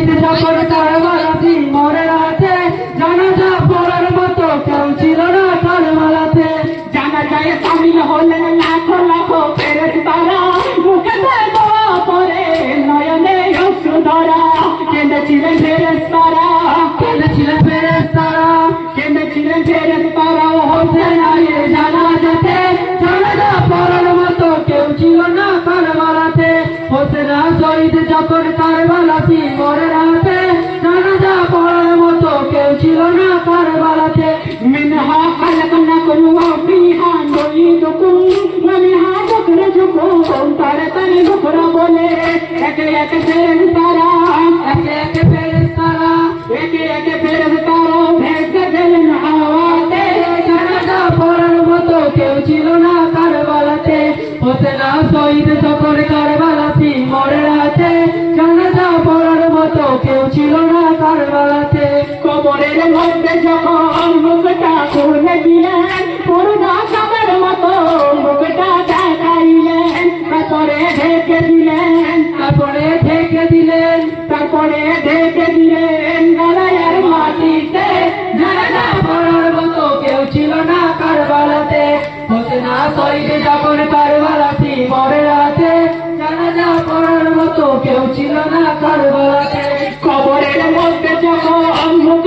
শহীদ যখন পড়ার মতো কেউ ছিল না কারবালাতে। জানা যায় সামিল হলেন লাখো লাখো ফেরত তারা। মুখে দোয়া পরে নয়নে অশ্রু ধরা, কেঁদেছিলেন ফেরত তারা। হোসেনা শহীদ যখন কারবালাতি মরে রাতে জানাজা পড়ার মতো কেউ ছিল না কারবালাতে। মিনহা খালাকনা কুমু ফিহা নুইদুকুম মিনহা তুখরিজুকুম তারে তারে নুখরা বলে। একে একে ফেরেশতারা একে একে ফেরেশতারা একে একে না কারবালাতে। হোসেনা শহীদ যখন তারপরে ঢেকে দিলেন, তারপরে ঠেকে দিলেন, তারপরে ঢেকে দিলেন। গলায়ের মাটিতে পড়ার মতো কেউ ছিল না কারবালাতে। হোসেন শহীদ যখন কারবালাতে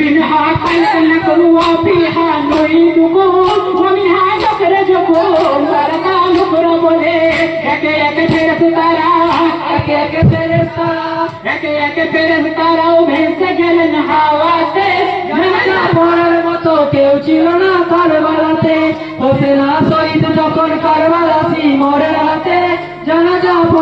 منها خلقناكم وفيها نعيدكم ومنها نخرجكم تارة أخرى বলে একে একে ফেরত তারা একে একে ফেরেশতারা একে একে ফেরত তারাও ভেসে গেলেন হাওয়াতে জানাজা পড়ার মতো কেউ ছিল না কারবালাতে হোসেনা শহীদ যখন কারবালাতে মরে রাতে জানাজা পড়ার